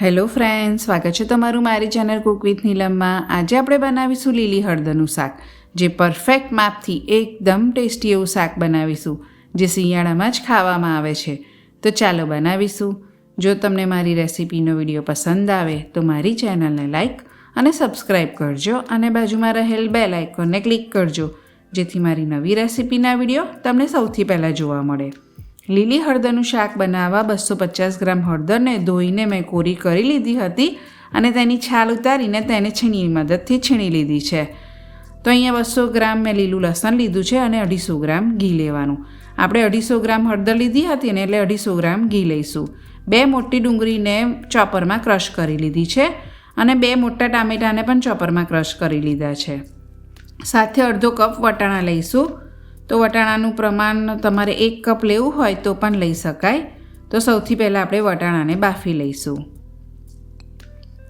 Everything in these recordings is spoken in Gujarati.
હેલો ફ્રેન્ડ સ્વાગત છે તમારું મારી ચેનલ કુક વિથ નીલમમાં. આજે આપણે બનાવીશું લીલી હળદરનું શાક, જે પરફેક્ટ માપથી એકદમ ટેસ્ટી એવું શાક બનાવીશું, જે શિયાળામાં જ ખાવામાં આવે છે. તો ચાલો બનાવીશું. જો તમને મારી રેસિપીનો વીડિયો પસંદ આવે, તો મારી ચેનલને લાઇક અને સબસ્ક્રાઈબ કરજો અને બાજુમાં રહેલ બે લાઇકોને ક્લિક કરજો, જેથી મારી નવી રેસિપીના વીડિયો તમને સૌથી પહેલાં જોવા મળે. લીલી હળદરનું શાક બનાવવા બસો પચાસ ગ્રામ હળદરને ધોઈને મેં કોરી કરી લીધી હતી અને તેની છાલ ઉતારીને તેને છીણીની મદદથી છીણી લીધી છે. તો અહીંયા બસો ગ્રામ મેં લીલું લસણ લીધું છે અને અઢીસો ગ્રામ ઘી લેવાનું. આપણે અઢીસો ગ્રામ હળદર લીધી હતી ને એટલે અઢીસો ગ્રામ ઘી લઈશું. બે મોટી ડુંગળીને ચોપરમાં ક્રશ કરી લીધી છે અને બે મોટા ટામેટાને પણ ચોપરમાં ક્રશ કરી લીધા છે. સાથે અડધો કપ વટાણા લઈશું. તો વટાણાનું પ્રમાણ તમારે એક કપ લેવું હોય તો પણ લઈ શકાય. તો સૌથી પહેલાં આપણે વટાણાને બાફી લઈશું.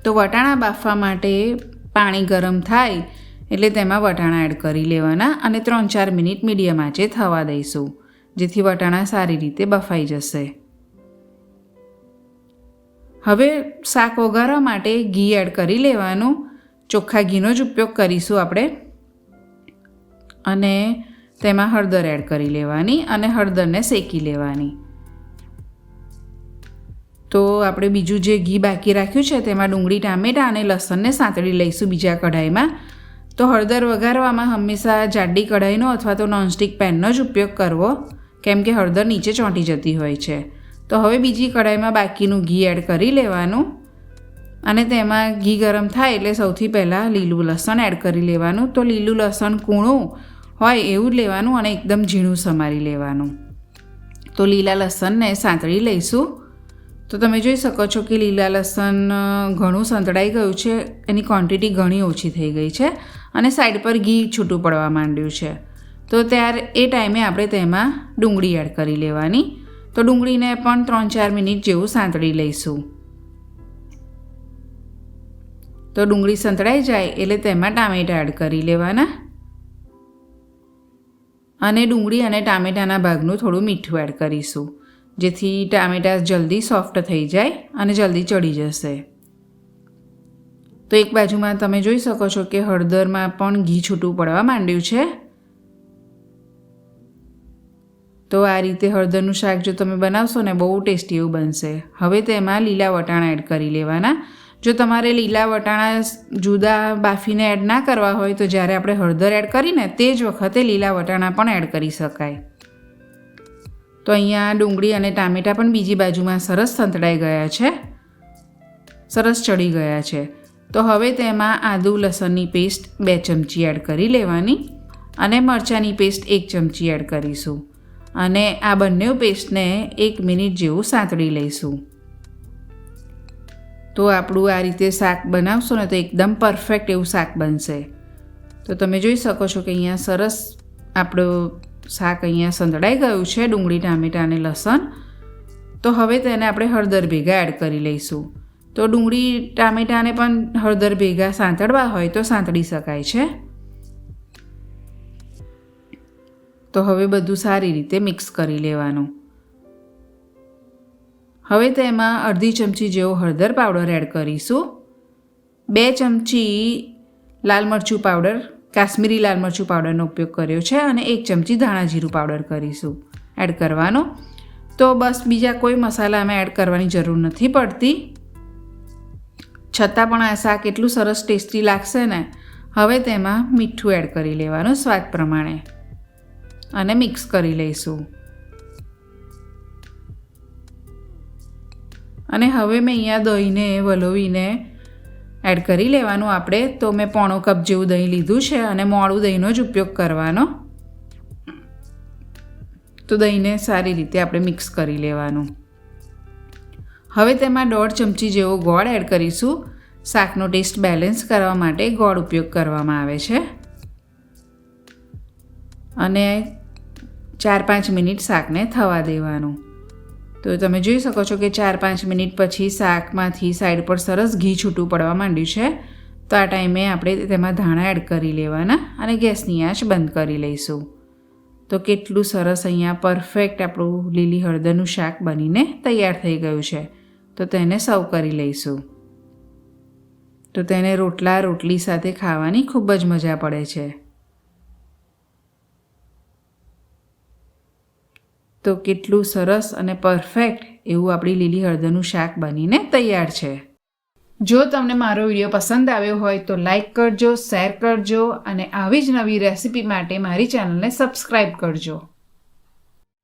તો વટાણા બાફવા માટે પાણી ગરમ થાય એટલે તેમાં વટાણા એડ કરી લેવાના અને ત્રણ ચાર મિનિટ મીડિયમ આંચે થવા દઈશું, જેથી વટાણા સારી રીતે બફાઈ જશે. હવે શાક વઘારવા માટે ઘી એડ કરી લેવાનું. ચોખ્ખા ઘીનો જ ઉપયોગ કરીશું આપણે. અને તેમાં હળદર એડ કરી લેવાની અને હળદરને શેકી લેવાની. તો આપણે બીજું જે ઘી બાકી રાખ્યું છે તેમાં ડુંગળી, ટામેટાં અને લસણને સાંતળી લઈશું બીજા કઢાઈમાં. તો હળદર વઘારવામાં હંમેશા જાડી કઢાઈનો અથવા તો નોનસ્ટિક પેનનો જ ઉપયોગ કરવો, કેમ કે હળદર નીચે ચોંટી જતી હોય છે. તો હવે બીજી કઢાઈમાં બાકીનું ઘી એડ કરી લેવાનું અને તેમાં ઘી ગરમ થાય એટલે સૌથી પહેલાં લીલું લસણ એડ કરી લેવાનું. તો લીલું લસણ કૂણું હોય એવું લેવાનું અને એકદમ ઝીણું સમારી લેવાનું. તો લીલા લસણને સાંતળી લઈશું. તો તમે જોઈ શકો છો કે લીલા લસણ ઘણું સંતળાઈ ગયું છે. એની ક્વોન્ટિટી ઘણી ઓછી થઈ ગઈ છે અને સાઈડ પર ઘી છૂટું પડવા માંડ્યું છે. તો ત્યારે એ ટાઈમે આપણે તેમાં ડુંગળી એડ કરી લેવાની. તો ડુંગળીને પણ ત્રણ ચાર મિનિટ જેવું સાંતળી લઈશું. તો ડુંગળી સંતળાઈ જાય એટલે તેમાં ટામેટા એડ કરી લેવાના. અને ડુંગળી અને ટામેટાના ભાગનું થોડું મીઠું એડ કરીશું, જેથી ટામેટાં જલ્દી સોફ્ટ થઈ જાય અને જલ્દી ચડી જશે. તો એક બાજુમાં તમે જોઈ શકો છો કે હળદરમાં પણ ઘી છૂટું પડવા માંડ્યું છે. તો આ રીતે હળદરનું શાક જો તમે બનાવશો ને બહુ ટેસ્ટી એવું બનશે. હવે તેમાં લીલા વટાણા એડ કરી લેવાના. જો તમારે લીલા વટાણા જુદા બાફીને એડ ના કરવા હોય તો જ્યારે આપણે હળદર એડ કરીને તે જ વખતે લીલા વટાણા પણ એડ કરી શકાય. તો અહીંયા ડુંગળી અને ટામેટાં પણ બીજી બાજુમાં સરસ સંતળાઈ ગયા છે. સરસ ચડી ગયા છે. તો હવે તેમાં આદુ લસણની પેસ્ટ બે ચમચી એડ કરી લેવાની અને મરચાંની પેસ્ટ એક ચમચી એડ કરીશું. અને આ બંને પેસ્ટને એક મિનિટ જેવું સાંતળી લઈશું. તો આપણું આ રીતે શાક બનાવશો ને તો એકદમ પરફેક્ટ એવું શાક બનશે. તો તમે જોઈ શકો છો કે અહીંયા સરસ આપણું શાક અહીંયા સંતળાઈ ગયું છે, ડુંગળી, ટામેટાં અને લસણ. તો હવે તેને આપણે હળદર ભેગા એડ કરી લઈશું. તો ડુંગળી, ટામેટાને પણ હળદર ભેગા સાંતળવા હોય તો સાંતળી શકાય છે. તો હવે બધું સારી રીતે મિક્સ કરી લેવાનું. હવે તેમાં અડધી ચમચી જેવો હળદર પાવડર એડ કરીશું. બે ચમચી લાલ મરચું પાવડર, કાશ્મીરી લાલ મરચું પાવડરનો ઉપયોગ કર્યો છે અને એક ચમચી ધાણા જીરું પાવડર કરીશું એડ કરવાનો. તો બસ બીજા કોઈ મસાલા અમે એડ કરવાની જરૂર નથી પડતી. છતાં પણ આ શાક એટલું સરસ ટેસ્ટી લાગશે ને, હવે તેમાં મીઠું એડ કરી લેવાનું સ્વાદ પ્રમાણે. અને મિક્સ કરી લઈશું. અને હવે મેં અહીંયા દહીંને, વલોવીને એડ કરી લેવાનું આપણે. તો મેં પોણો કપ જેવું દહીં લીધું છે અને મોડું દહીંનો જ ઉપયોગ કરવાનો. તો દહીંને સારી રીતે આપણે મિક્સ કરી લેવાનું. હવે તેમાં દોઢ ચમચી જેવો ગોળ એડ કરીશું. શાકનો ટેસ્ટ બેલેન્સ કરવા માટે ગોળ ઉપયોગ કરવામાં આવે છે. અને ચાર પાંચ મિનિટ શાકને થવા દેવાનું. તો તમે જોઈ શકો છો કે ચાર પાંચ મિનિટ પછી શાકમાંથી સાઈડ પર સરસ ઘી છૂટું પડવા માંડ્યું છે. તો આ ટાઈમે આપણે તેમાં ધાણા એડ કરી લેવાના અને ગેસની આંચ બંધ કરી લઈશું. તો કેટલું સરસ અહીંયા પરફેક્ટ આપણું લીલી હળદરનું શાક બનીને તૈયાર થઈ ગયું છે. તો તેને સર્વ કરી લઈશું. તો તેને રોટલા રોટલી સાથે ખાવાની ખૂબ જ મજા પડે છે. તો કેટલું સરસ અને પરફેક્ટ એવું આપણી લીલી હળદરનું શાક બનીને તૈયાર છે. જો તમને મારો વીડિયો પસંદ આવ્યો હોય તો લાઈક કરજો શેર કરજો અને આવી જ નવી રેસીપી માટે મારી ચેનલને સબસ્ક્રાઈબ કરજો.